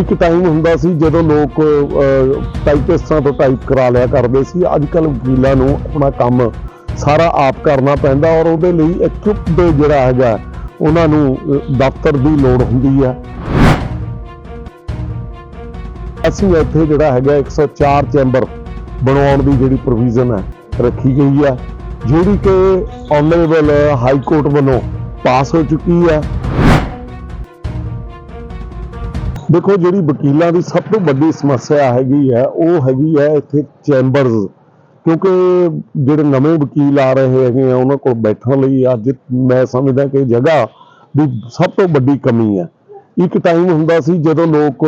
ਇੱਕ ਟਾਈਮ ਹੁੰਦਾ ਸੀ ਜਦੋਂ ਲੋਕ ਟਾਈਪਿਸਟਾਂ ਤੋਂ ਟਾਈਪ ਕਰਾ ਲਿਆ ਕਰਦੇ ਸੀ। ਅੱਜ ਕੱਲ ਵਕੀਲਾਂ ਨੂੰ ਆਪਣਾ ਕੰਮ ਸਾਰਾ ਆਪ ਕਰਨਾ ਪੈਂਦਾ ਔਰ ਉਹਦੇ ਲਈ ਇਕਵਿਪ ਜਿਹੜਾ ਹੈਗਾ, ਉਹਨਾਂ ਨੂੰ ਦਫ਼ਤਰ ਦੀ ਲੋੜ ਹੁੰਦੀ ਹੈ ਅਸੀਂ ਇੱਥੇ ਜਿਹੜਾ ਹੈਗਾ 104 ਚੈਂਬਰ ਬਣਾਉਣ ਦੀ ਜਿਹੜੀ ਪ੍ਰੋਵੀਜ਼ਨ ਹੈ, ਰੱਖੀ ਗਈ ਆ। ਜਿਹੜੀ ਕਿ ਆਨਰੇਬਲ ਹਾਈ ਕੋਰਟ ਵੱਲੋਂ ਪਾਸ ਹੋ ਚੁੱਕੀ ਹੈ ਦੇਖੋ ਜਿਹੜੀ ਵਕੀਲਾਂ ਦੀ ਸਭ ਤੋਂ ਵੱਡੀ ਸਮੱਸਿਆ ਹੈਗੀ ਹੈ, ਉਹ ਹੈਗੀ ਹੈ ਇੱਥੇ ਚੈਂਬਰਸ ਕਿਉਂਕਿ ਜਿਹੜੇ ਨਵੇਂ ਵਕੀਲ ਆ ਰਹੇ ਹੈਗੇ ਆ, ਉਹਨਾਂ ਕੋਲ ਬੈਠਣ ਲਈ ਅੱਜ ਮੈਂ ਸਮਝਦਾ ਕਿ ਜਗ੍ਹਾ ਦੀ ਸਭ ਤੋਂ ਵੱਡੀ ਕਮੀ ਹੈ। ਇੱਕ ਟਾਈਮ ਹੁੰਦਾ ਸੀ ਜਦੋਂ ਲੋਕ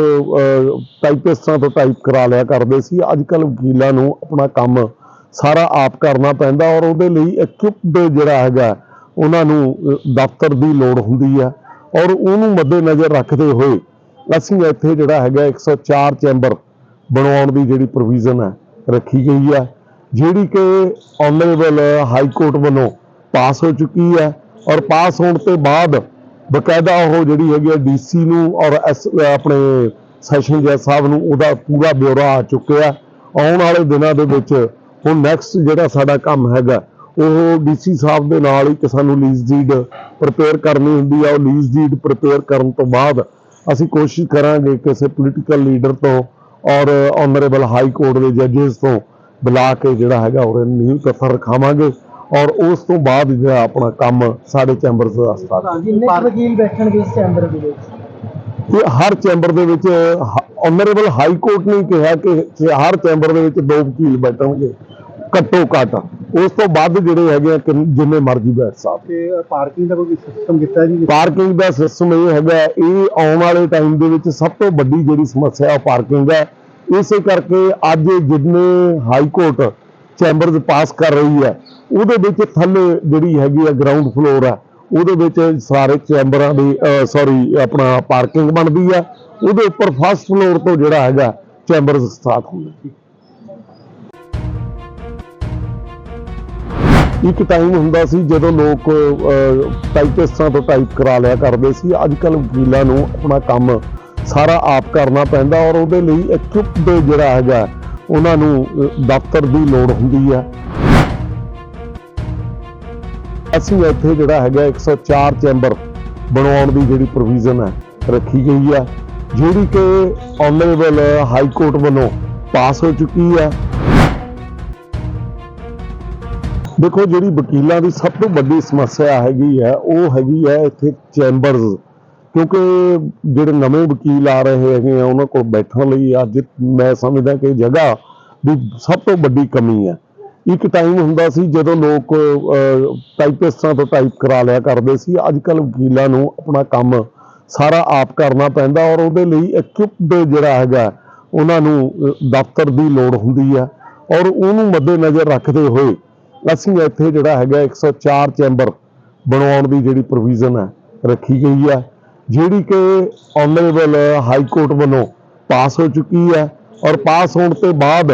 ਟਾਈਪਿਸਟਾਂ ਤੋਂ ਟਾਈਪ ਕਰਾ ਲਿਆ ਕਰਦੇ ਸੀ। ਅੱਜ ਕੱਲ ਵਕੀਲਾਂ ਨੂੰ ਆਪਣਾ ਕੰਮ ਸਾਰਾ ਆਪ ਕਰਨਾ ਪੈਂਦਾ ਔਰ ਉਹਦੇ ਲਈ ਇਕਵਿਪ ਜਿਹੜਾ ਹੈਗਾ, ਉਹਨਾਂ ਨੂੰ ਦਫ਼ਤਰ ਦੀ ਲੋੜ ਹੁੰਦੀ ਹੈ। ਔਰ ਉਹਨੂੰ ਮੱਦੇਨਜ਼ਰ ਰੱਖਦੇ ਹੋਏ ਅਸੀਂ ਇੱਥੇ ਜਿਹੜਾ ਹੈਗਾ 104 ਚੈਂਬਰ ਬਣਾਉਣ ਦੀ ਜਿਹੜੀ ਪ੍ਰੋਵੀਜ਼ਨ ਹੈ, ਰੱਖੀ ਗਈ ਹੈ। ਜਿਹੜੀ ਕਿ ਆਨਰੇਬਲ ਹਾਈ ਕੋਰਟ ਵੱਲੋਂ ਪਾਸ ਹੋ ਚੁੱਕੀ ਹੈ ਔਰ ਪਾਸ ਹੋਣ ਤੋਂ ਬਾਅਦ ਬਕਾਇਦਾ ਉਹ ਜਿਹੜੀ ਹੈਗੀ ਹੈ ਡੀਸੀ ਨੂੰ ਔਰ ਐਸ ਆਪਣੇ ਸੈਸ਼ਨ ਜੱਜ ਸਾਹਿਬ ਨੂੰ ਉਹਦਾ ਪੂਰਾ ਬਿਊਰਾ ਆ ਚੁੱਕਿਆ ਆਉਣ ਵਾਲੇ ਦਿਨਾਂ ਦੇ ਵਿੱਚ ਹੁਣ ਨੈਕਸਟ ਜਿਹੜਾ ਸਾਡਾ ਕੰਮ ਹੈਗਾ, ਉਹ ਡੀਸੀ ਸਾਹਿਬ ਦੇ ਨਾਲ ਹੀ ਕਿ ਸਾਨੂੰ ਲੀਜ਼ ਡੀਡ ਪ੍ਰਪੇਅਰ ਕਰਨੀ ਹੁੰਦੀ ਆ ਉਹ ਲੀਜ਼ ਡੀਡ ਪ੍ਰਪੇਅਰ ਕਰਨ ਤੋਂ ਬਾਅਦ ਅਸੀਂ ਕੋਸ਼ਿਸ਼ ਕਰਾਂਗੇ ਕਿਸੇ ਪੋਲੀਟੀਕਲ ਲੀਡਰ ਤੋਂ ਔਰ ਆਨਰੇਬਲ ਹਾਈ ਕੋਰਟ ਦੇ ਜੱਜਸ ਤੋਂ ਬੁਲਾ ਕੇ ਜਿਹੜਾ ਹੈਗਾ ਉਹ ਨੀਂਹ ਪੱਥਰ ਰਖਾਵਾਂਗੇ ਔਰ ਉਸ ਤੋਂ ਬਾਅਦ ਜਿਹੜਾ ਆਪਣਾ ਕੰਮ ਸਾਡੇ ਚੈਂਬਰਸ ਦਾ ਸਟਾਰਟ ਵਕੀਲ ਬੈਠਣਗੇ ਇਸ ਚੈਂਬਰ ਦੇ ਵਿੱਚ? ਇਹ ਹਰ ਚੈਂਬਰ ਦੇ ਵਿੱਚ ਆਨਰੇਬਲ ਹਾਈ ਕੋਰਟ ਨੇ ਕਿਹਾ ਕਿ ਹਰ ਚੈਂਬਰ ਦੇ ਵਿੱਚ ਦੋ ਵਕੀਲ ਬੈਠਣਗੇ। ਘੱਟੋ ਘੱਟ। ਉਸ ਤੋਂ ਵੱਧ ਜਿਹੜੇ ਹੈਗੇ ਆ ਜਿੰਨੇ ਮਰਜ਼ੀ ਬੈਠ ਸਕਦੇ ਤੇ ਪਾਰਕਿੰਗ ਦਾ ਕੋਈ ਸਿਸਟਮ ਕੀਤਾ ਜੀ? ਪਾਰਕਿੰਗ ਦਾ ਸਿਸਟਮ ਇਹ ਹੈਗਾ ਇਹ ਆਉਣ ਵਾਲੇ ਟਾਈਮ ਦੇ ਵਿੱਚ ਸਭ ਤੋਂ ਵੱਡੀ ਜਿਹੜੀ ਸਮੱਸਿਆ ਪਾਰਕਿੰਗ ਹੈ ਇਸੇ ਕਰਕੇ ਅੱਜ ਜਿੰਨੇ ਹਾਈ ਕੋਰਟ ਚੈਂਬਰਸ ਪਾਸ ਕਰ ਰਹੀ ਹੈ ਉਹਦੇ ਵਿੱਚ ਥੱਲੇ ਜਿਹੜੀ ਹੈਗੀ ਹੈ ਗਰਾਊਂਡ ਫਲੋਰ ਹੈ ਉਹਦੇ ਵਿੱਚ ਸਾਰੇ ਚੈਂਬਰਾਂ ਦੀ ਸੌਰੀ ਆਪਣਾ ਪਾਰਕਿੰਗ ਬਣਦੀ ਹੈ ਉਹਦੇ ਉੱਪਰ ਫਸਟ ਫਲੋਰ ਤੋਂ ਜਿਹੜਾ ਹੈਗਾ ਚੈਂਬਰਸ ਸਟਾਰਟ ਹੁੰਦੇ। ਇੱਕ ਟਾਈਮ ਹੁੰਦਾ ਸੀ ਜਦੋਂ ਲੋਕ ਟਾਈਪਿਸਟਾਂ ਤੋਂ ਟਾਈਪ ਕਰਾ ਲਿਆ ਕਰਦੇ ਸੀ। ਅੱਜ ਕੱਲ ਵਕੀਲਾਂ ਨੂੰ ਆਪਣਾ ਕੰਮ ਸਾਰਾ ਆਪ ਕਰਨਾ ਪੈਂਦਾ ਔਰ ਉਹਦੇ ਲਈ ਇਕਵਿਪ ਦੇ ਜਿਹੜਾ ਹੈਗਾ, ਉਹਨਾਂ ਨੂੰ ਦਫ਼ਤਰ ਦੀ ਲੋੜ ਹੁੰਦੀ ਹੈ ਅਸੀਂ ਇੱਥੇ ਜਿਹੜਾ ਹੈਗਾ 104 ਚੈਂਬਰ ਬਣਾਉਣ ਦੀ ਜਿਹੜੀ ਪ੍ਰੋਵੀਜ਼ਨ ਹੈ, ਰੱਖੀ ਗਈ ਹੈ ਜਿਹੜੀ ਕਿ ਆਨਰੇਬਲ ਹਾਈ ਕੋਰਟ ਵੱਲੋਂ ਪਾਸ ਹੋ ਚੁੱਕੀ ਹੈ ਦੇਖੋ, ਜਿਹੜੀ ਵਕੀਲਾਂ ਦੀ ਸਭ ਤੋਂ ਵੱਡੀ ਸਮੱਸਿਆ ਹੈਗੀ ਹੈ, ਉਹ ਹੈਗੀ ਹੈ ਇੱਥੇ ਚੈਂਬਰਸ। ਕਿਉਂਕਿ ਜਿਹੜੇ ਨਵੇਂ ਵਕੀਲ ਆ ਰਹੇ ਹੈਗੇ ਆ, ਉਹਨਾਂ ਕੋਲ ਬੈਠਣ ਲਈ ਅੱਜ ਮੈਂ ਸਮਝਦਾ ਕਿ ਜਗ੍ਹਾ ਦੀ ਸਭ ਤੋਂ ਵੱਡੀ ਕਮੀ ਹੈ। ਇੱਕ ਟਾਈਮ ਹੁੰਦਾ ਸੀ ਜਦੋਂ ਲੋਕ ਟਾਈਪਿਸਟਾਂ ਤੋਂ ਟਾਈਪ ਕਰਾ ਲਿਆ ਕਰਦੇ ਸੀ। ਅੱਜ ਕੱਲ ਵਕੀਲਾਂ ਨੂੰ ਆਪਣਾ ਕੰਮ ਸਾਰਾ ਆਪ ਕਰਨਾ ਪੈਂਦਾ ਔਰ ਉਹਦੇ ਲਈ ਇਕਵਿਪ ਜਿਹੜਾ ਹੈਗਾ, ਉਹਨਾਂ ਨੂੰ ਦਫ਼ਤਰ ਦੀ ਲੋੜ ਹੁੰਦੀ ਹੈ। ਔਰ ਉਹਨੂੰ ਮੱਦੇਨਜ਼ਰ ਰੱਖਦੇ ਹੋਏ ਅਸੀਂ ਇੱਥੇ ਜਿਹੜਾ ਹੈਗਾ 104 ਚੈਂਬਰ ਬਣਾਉਣ ਦੀ ਜਿਹੜੀ ਪ੍ਰੋਵੀਜ਼ਨ ਹੈ, ਰੱਖੀ ਗਈ ਹੈ। ਜਿਹੜੀ ਕਿ ਆਨਰੇਬਲ ਹਾਈ ਕੋਰਟ ਵੱਲੋਂ ਪਾਸ ਹੋ ਚੁੱਕੀ ਹੈ ਔਰ ਪਾਸ ਹੋਣ ਤੋਂ ਬਾਅਦ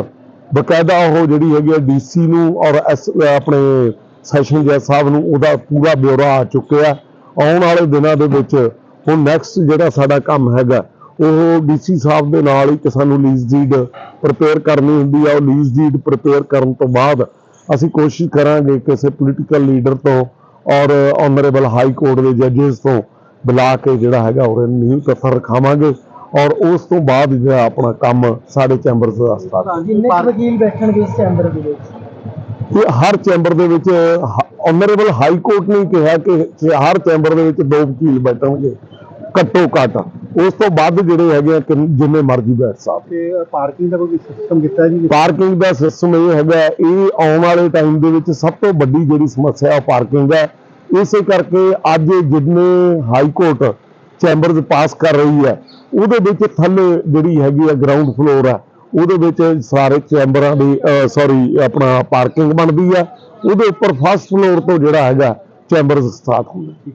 ਬਕਾਇਦਾ ਉਹ ਜਿਹੜੀ ਹੈਗੀ ਹੈ ਡੀਸੀ ਨੂੰ ਔਰ ਐਸ ਆਪਣੇ ਸੈਸ਼ਨ ਜੱਜ ਸਾਹਿਬ ਨੂੰ ਉਹਦਾ ਪੂਰਾ ਬਿਊਰਾ ਆ ਚੁੱਕਿਆ। ਆਉਣ ਵਾਲੇ ਦਿਨਾਂ ਦੇ ਵਿੱਚ ਹੁਣ ਨੈਕਸਟ ਜਿਹੜਾ ਸਾਡਾ ਕੰਮ ਹੈਗਾ, ਉਹ ਡੀਸੀ ਸਾਹਿਬ ਦੇ ਨਾਲ ਹੀ ਕਿ ਸਾਨੂੰ ਲੀਜ਼ ਡੀਡ ਪ੍ਰਪੇਅਰ ਕਰਨੀ ਹੁੰਦੀ ਆ। ਉਹ ਲੀਜ਼ ਡੀਡ ਪ੍ਰਪੇਅਰ ਕਰਨ ਤੋਂ ਬਾਅਦ ਅਸੀਂ ਕੋਸ਼ਿਸ਼ ਕਰਾਂਗੇ ਕਿਸੇ ਪੋਲੀਟੀਕਲ ਲੀਡਰ ਤੋਂ ਔਰ ਆਨਰੇਬਲ ਹਾਈ ਕੋਰਟ ਦੇ ਜੱਜਸ ਤੋਂ ਬੁਲਾ ਕੇ ਜਿਹੜਾ ਹੈਗਾ ਉਹ ਨੀਂਹ ਪੱਥਰ ਰਖਾਵਾਂਗੇ ਔਰ ਉਸ ਤੋਂ ਬਾਅਦ ਜਿਹੜਾ ਆਪਣਾ ਕੰਮ ਸਾਡੇ ਚੈਂਬਰਸ ਦਾ ਸਟਾਰਟ ਕਿੰਨੇ ਵਕੀਲ ਬੈਠਣਗੇ ਇਸ ਚੈਂਬਰ ਦੇ ਵਿੱਚ? ਇਹ ਹਰ ਚੈਂਬਰ ਦੇ ਵਿੱਚ ਆਨਰੇਬਲ ਹਾਈ ਕੋਰਟ ਨੇ ਕਿਹਾ ਕਿ ਹਰ ਚੈਂਬਰ ਦੇ ਵਿੱਚ ਦੋ ਵਕੀਲ ਬੈਠਣਗੇ ਘੱਟੋ ਘੱਟ। ਉਸ ਤੋਂ ਵੱਧ ਜਿਹੜੇ ਹੈਗੇ ਆ ਜਿੰਨੇ ਮਰਜ਼ੀ ਬੈਠ ਸਕਦੇ ਤੇ ਪਾਰਕਿੰਗ ਦਾ ਕੋਈ ਸਿਸਟਮ ਕੀਤਾ ਜੀ? ਪਾਰਕਿੰਗ ਦਾ ਸਿਸਟਮ ਇਹ ਹੈਗਾ ਇਹ ਆਉਣ ਵਾਲੇ ਟਾਈਮ ਦੇ ਵਿੱਚ ਸਭ ਤੋਂ ਵੱਡੀ ਜਿਹੜੀ ਸਮੱਸਿਆ ਉਹ ਪਾਰਕਿੰਗ ਹੈ ਇਸੇ ਕਰਕੇ ਅੱਜ ਜਿੰਨੇ ਹਾਈ ਕੋਰਟ ਚੈਂਬਰਸ ਪਾਸ ਕਰ ਰਹੀ ਹੈ ਉਹਦੇ ਵਿੱਚ ਥੱਲੇ ਜਿਹੜੀ ਹੈਗੀ ਹੈ ਗਰਾਊਂਡ ਫਲੋਰ ਹੈ ਉਹਦੇ ਵਿੱਚ ਸਾਰੇ ਚੈਂਬਰਾਂ ਦੀ ਸੌਰੀ ਆਪਣਾ ਪਾਰਕਿੰਗ ਬਣਦੀ ਹੈ ਉਹਦੇ ਉੱਪਰ ਫਸਟ ਫਲੋਰ ਤੋਂ ਜਿਹੜਾ ਹੈਗਾ ਚੈਂਬਰਸ ਸਟਾਰਟ ਹੁੰਦੇ।